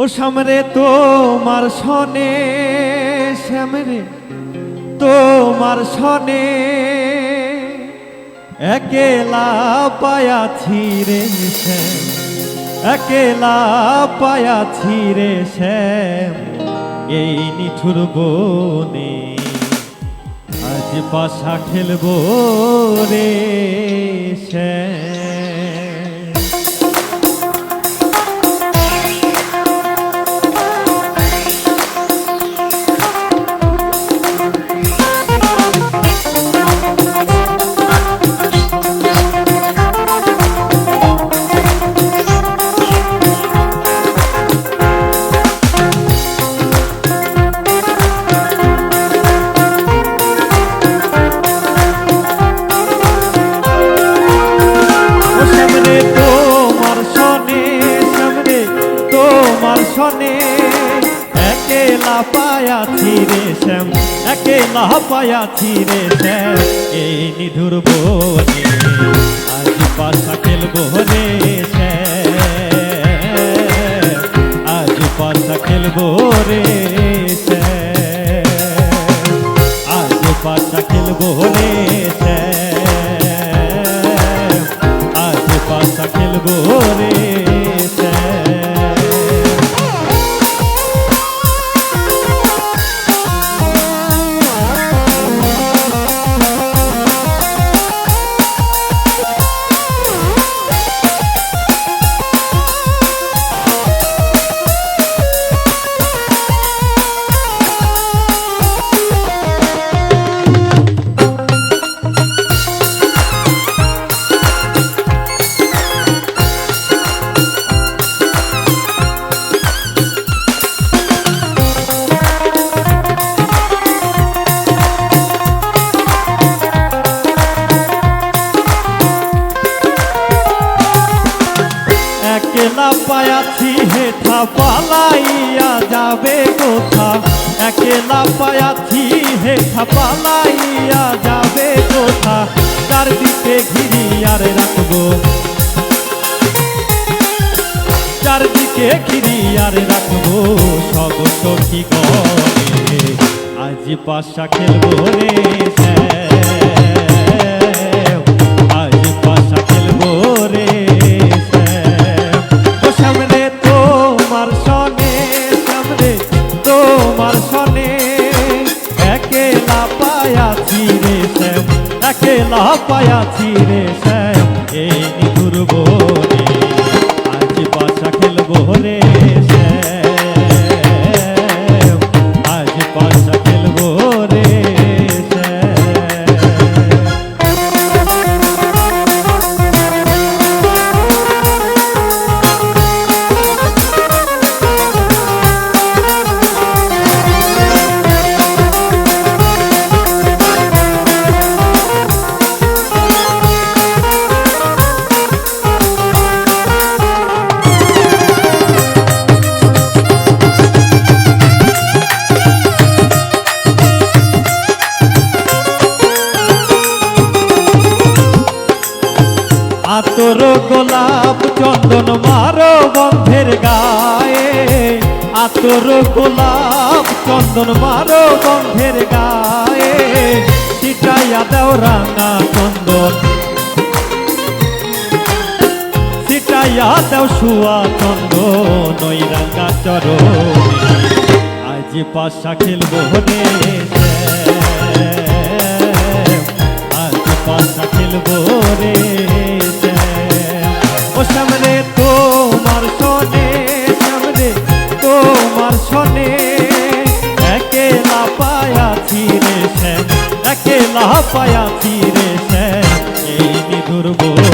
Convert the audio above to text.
ও সামরে তোমার সনে সামরে তোমার সনে একেলা পায়াছি রে শ্যাম, একেলা পায়াছি রে শ্যাম, এই নিঠুর বনে আজ পাশা খেলব রে শ্যাম। সনে একেলা পায়াছি রে শ্যাম, একেলা পায়াছি রে শ্যাম। এই নিধুর বনে, আজ পাশা খেলব রে শ্যাম। আজ পাশা খেলব রে শ্যাম। আজ পাশা খেলব রে আজ পাশা খেলব রে পায়াছি হেঠা পালাইয়া যাবে কোথা? একলা পায়াছি হেঠা পালাইয়া যাবে কোথা? চারদিকে ঘিরিয়ার রাখব। চারদিকে ঘিরিয়ার রাখব। সব সখী গনে আজ পাশা খেলব রে একেলা পায়াছি রে আতর গোলাপ চন্দন মারো বন্ধের গায়ে আতর গোলাপ চন্দন মারো বন্ধের গায়ে সিটাইয়া দাও রাঙা চন্দন সিটাইয়া দাও শুয়া চন্দন, ওই রাঙা চরণে আজ পাশা খেলব শ্যাম। আজ পাশা খেলব রে। ও সামনে তোমার সনে সামনে তোমার সনে একেলা পায়াছি রে শ্যাম একেলা পায়াছি রে শ্যাম এই নিধুর বনে